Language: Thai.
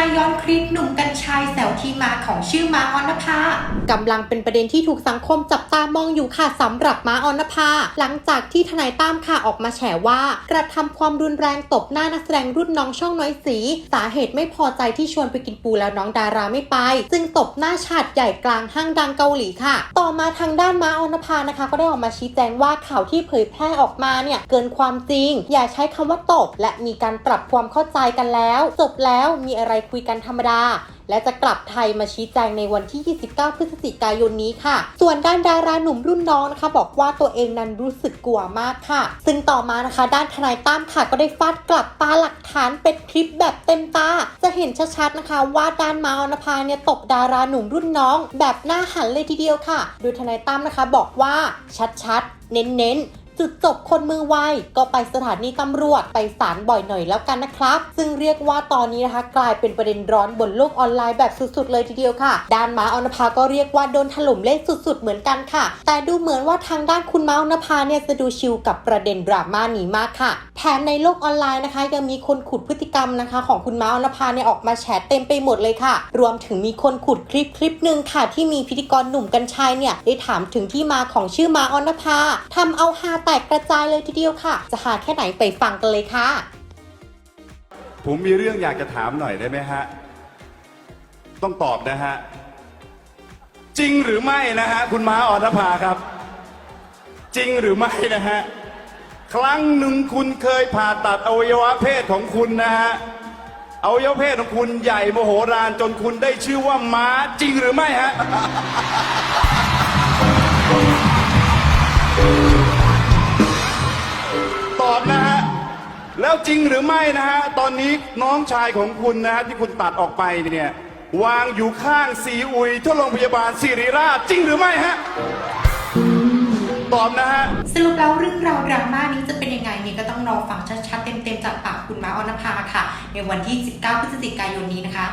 าย้อนคลิปหนุ่มกัญชัยแซวที่มาของชื่อม้าออนภากำลังเป็นประเด็นที่ถูกสังคมจับตามองอยู่ค่ะสำหรับม้าออนภา หลังจากที่ทนายตั้มค่ะออกมาแฉว่า กระทำความรุนแรงตบหน้านักแสดงรุ่นน้องช่องน้อยสี สาเหตุไม่พอใจที่ชวนไปกินปูแล้วน้องดาราไม่ไป จึงตบหน้าฉาดใหญ่กลางห้างดังเกาหลีค่ะ ต่อมาทางด้านม้าออนภานะคะ ก็ได้ออกมาชี้แจงว่าข่าวที่เผยแพร่ออกมาเนี่ยเกินความจริง อย่าใช้คำว่าตบ และมีการปรับความเข้าใจกันแล้วจบแล้วมีอะไรคุยกันธรรมดา และจะกลับไทยมาชี้แจงในวันที่ 29 พฤศจิกายนนี้ค่ะ ส่วนด้านดาราหนุ่มรุ่นน้องนะคะ บอกว่าตัวเองนั้นรู้สึกกลัวมากค่ะ ซึ่งต่อมานะคะ ด้านทนายตั้มค่ะ ก็ได้ฟาดกลับตาหลักฐานเป็นคลิปแบบเต็มตา จะเห็นชัดๆนะคะ ว่าด้านมาอนภาเนี่ยตบดาราหนุ่มรุ่นน้อง แบบหน้าหันเลยทีเดียวค่ะ โดยทนายตั้มนะคะ บอกว่าชัดๆ เน้นๆ จุดจบคนมือไวก็ไปสถานีตำรวจไปศาลบ่อยหน่อยแล้วกันนะครับ ซึ่งเรียกว่าตอนนี้นะคะ กลายเป็นประเด็นร้อนบนโลกออนไลน์แบบสุดๆ เลยทีเดียวค่ะ ด้านม้าออนภาก็เรียกว่าโดนถล่มเละสุดๆ เหมือนกันค่ะ แต่ดูเหมือนว่าทางด้านคุณม้าออนภาเนี่ยจะดูชิลกับประเด็นดราม่านี้มากค่ะ แถมในโลกออนไลน์นะคะ ยังมีคนขุดพฤติกรรมนะคะ ของคุณม้าออนภาเนี่ยออกมาแฉเต็มไปหมดเลยค่ะ รวมถึงมีคนขุดคลิปคลิปหนึ่งค่ะ ที่มีพิธีกรหนุ่มกัญชัยเนี่ยได้ถามถึงที่มาของชื่อม้าออนภาทำเอาฮาแตกกระจายเลยทีเดียวค่ะ จะหาแค่ไหนไปฟังกันเลยค่ะ ผมมีเรื่องอยากจะถามหน่อยได้ไหมฮะ ต้องตอบนะฮะ จริงหรือไม่นะฮะ คุณม้าออนภาครับ จริงหรือไม่นะฮะ ครั้งหนึ่งคุณเคยผ่าตัดอวัยวะเพศของคุณนะฮะอวัยวะเพศของคุณใหญ่โมโหรานจนคุณได้ชื่อว่าม้าจริงหรือไม่ฮะ แล้วจริงหรือไม่นะฮะ ตอนนี้น้องชายของคุณนะฮะ ที่คุณตัดออกไปเนี่ย วางอยู่ข้างซีอุยที่โรงพยาบาลศิริราชจริงหรือไม่ฮะ ตอบนะฮะ สรุปแล้วเรื่องราวดราม่านี้จะเป็นยังไงเนี่ยก็ต้องรอฟังชัดๆ เต็มๆ จากปากคุณมาออนภาค่ะ ในวันที่ 19 พฤศจิกายนนี้นะคะ